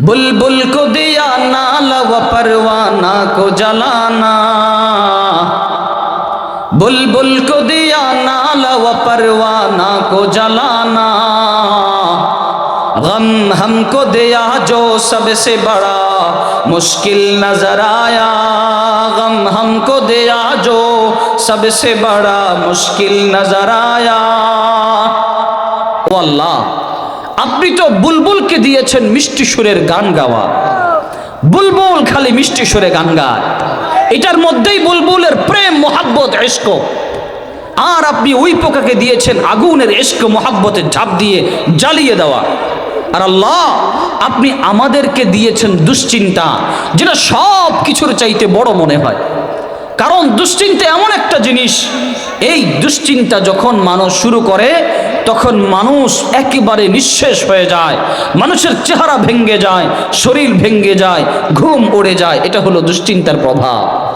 بلبل کو دیا نالا و پروانہ کو جلانا۔ بلبل کو دیا نالا و پروانہ کو جلانا۔ غم ہم کو دیا جو سب سے بڑا مشکل نظر آیا۔ غم ہم کو دیا جو سب سے بڑا مشکل نظر آیا۔ او اللہ۔ আপনি তো বুলবুলকে দিয়েছেন মিষ্টি সুরের গান গাওয়া। বুলবুল খালি মিষ্টি সুরে গান গায়। এটার মধ্যেই বুলবুলের প্রেম, মোহাব্বত এস্ক আর আপনি ওই পোকাকে দিয়েছেন আগুনের এস্ক মোহাব্বতের ঝাঁপ দিয়ে জ্বালিয়ে দেওয়া। আর আল্লাহ, আপনি আমাদেরকে দিয়েছেন দুশ্চিন্তা, যেটা সব কিছুর চাইতে বড় মনে হয়। কারণ দুশ্চিন্তা এমন একটা জিনিস, এই দুশ্চিন্তা যখন মানুষ শুরু করে তখন মানুষ একেবারে নিঃশেষ হয়ে যায়। মানুষের চেহারা ভেঙ্গে যায়, শরীর ভেঙ্গে যায়, ঘুম উড়ে যায়। এটা হলো দুশ্চিন্তার প্রভাব।